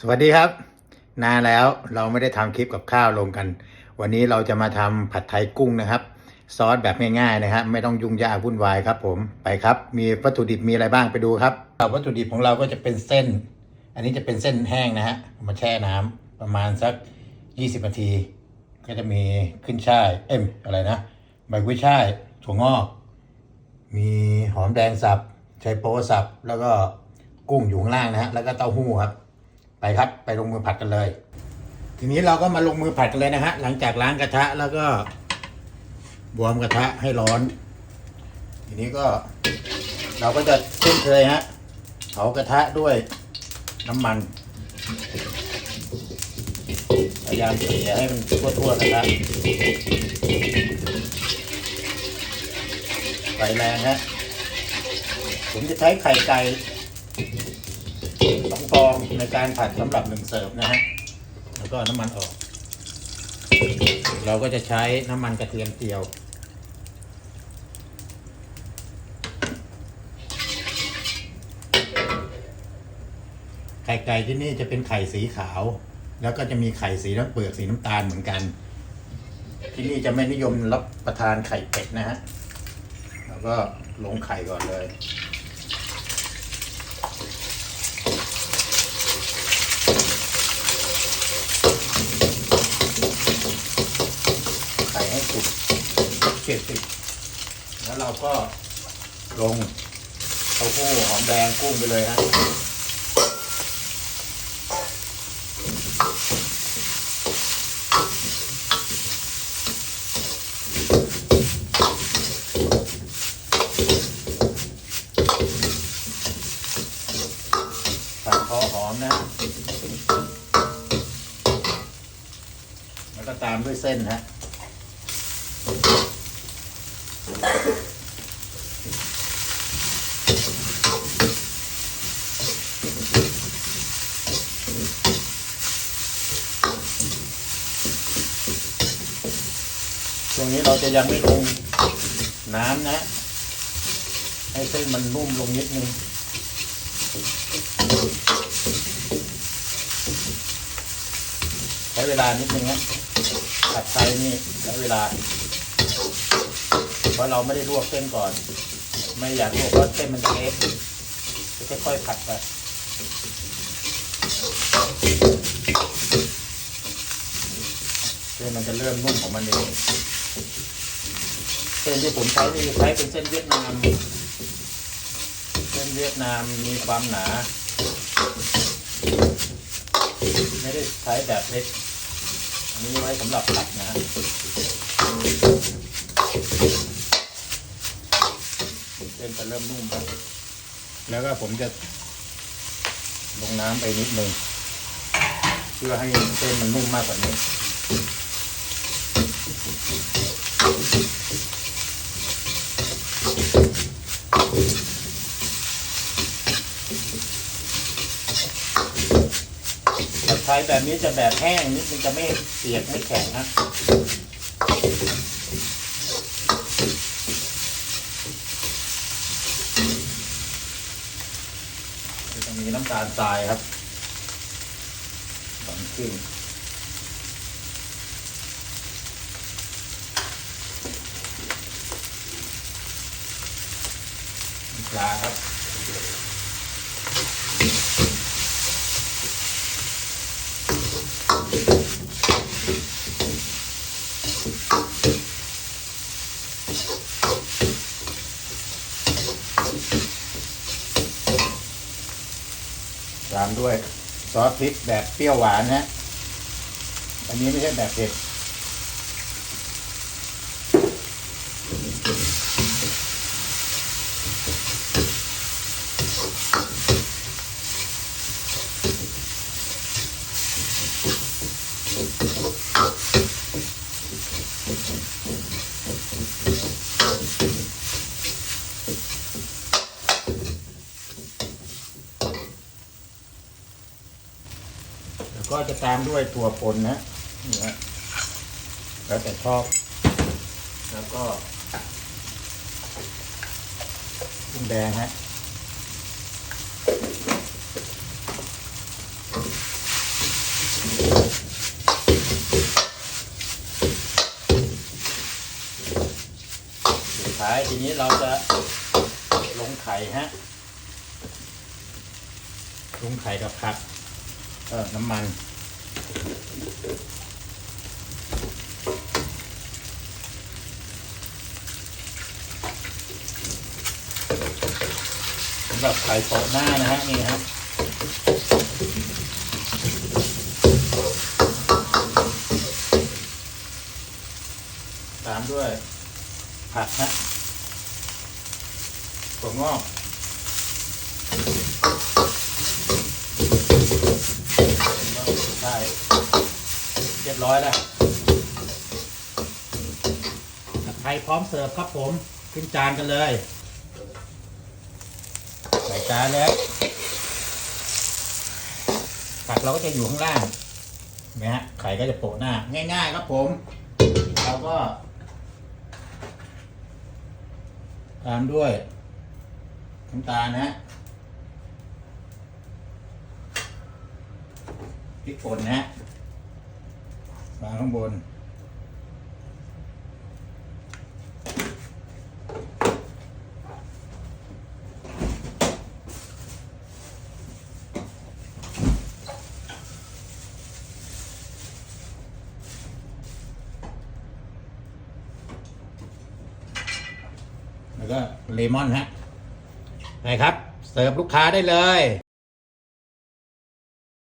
สวัสดีครับ นานแล้วเราไม่ได้ทำคลิปกับข้าวลงกัน วันนี้เราจะมาทำผัดไทยกุ้งนะครับ ซอสแบบง่ายๆนะครับไม่ต้องยุ่งยากวุ่นวายครับผมไปครับ มีวัตถุดิบมีอะไรบ้างไปดูครับวัตถุดิบของเราก็จะเป็นเส้น อันนี้จะเป็นเส้นแห้งนะฮะมาแช่น้ำประมาณสัก 20นาที ก็จะมีขึ้นช่ายเอ็มอะไรนะใบกุ้ยช่ายถั่วงอก มีหอมแดงสับไชโป๊สับแล้วก็กุ้งอยู่ข้างล่างนะฮะแล้วก็เต้าหู้ครับ ไปครับไปลงมือผัดกันเลย ทีนี้เราก็มาลงมือผัดกันเลยนะฮะหลังจากล้างกระทะแล้วก็บวมกระทะให้ร้อน ทีนี้ก็ เราก็จะเช่นเคยฮะเผากระทะด้วยน้ำมันพยายามเขี่ยให้มันทั่วๆกระทะไฟแรงฮะผมจะใช้ไข่ไก่ ในการผัดสำหรับหนึ่งเสิร์ฟนะฮะแล้วก็น้ำมันออก เราก็จะใช้น้ำมันกระเทียมเจียว ไข่ไก่ที่นี่จะเป็นไข่สีขาว แล้วก็จะมีไข่สีน้ำเปลือกสีน้ำตาลเหมือนกัน ที่นี่จะไม่นิยมรับประทานไข่เป็ดนะฮะแล้วก็ลงไข่ก่อนเลย ไข่ให้สุกเจ็ด สิบแล้วเราก็ลงเต้าหู้หอมแดงกุ้งไปเลยฮะผัดพอหอมนะ แล้วก็ตามด้วยเส้นฮะ ช่วงนี้เราจะยังไม่ลงน้ำนะ ให้เส้นมันนุ่มลงนิดนึงใช้เวลานิดนึงนะผัดไทยนี่ใช้เวลา เพราะเราไม่ได้ลวกเส้นก่อน ไม่อยากลวกเพราะเส้นมันจะเละจะค่อยๆผัดไปเส้นมันจะเริ่มนุ่มของมันเองเส้นที่ผมใช้นี่ใช้เป็นเส้นเวียดนาม เส้นเวียดนามมีความหนา ไม่ได้ใช้แบบเล็กอันนี้ไว้สำหรับผัดนะเส้นจะเริ่มนุ่มแล้วแล้วก็ผมจะลงน้ำไปนิดนึงเพื่อให้เส้นมันนุ่มมากกว่านี้ผัดไทยแบบนี้จะแบบแห้งนิดนึงจะไม่เปียกไม่แข็งนะจะมี น้ำตาลทรายครับสองครึ่งปลาครับ ตามด้วยซอสพริกแบบเปรี้ยวหวานนะอันนี้ไม่ใช่แบบเผ็ด ก็จะตามด้วยตัวป่นนะนี่ฮะแล้วแต่ชอบ แล้วก็กุ้งแดงฮะสุดท้ายทีนี้เราจะลงไข่ฮะลงไข่กับผักเออน้ำมัน สำหรับไข่โปะหน้านะฮะนี่ฮะตามด้วยผักฮะถั่วงอกใช่เรีย บร้อยแล้วผัดไทยพร้อมเสิร์ฟครับผม ขึ้นจานกันเลย ใส่จานแล้ว ผักเราก็จะอยู่ข้างล่างนไหมฮะ ไข่ก็จะโปะหน้า ง่ายๆครับผม เราก็ตามด้วยน้ำตาลนะฮะพริกป่นนะฮะ วางข้างบน แล้วก็เลมอนฮะไปครับ เสิร์ฟลูกค้าได้เลย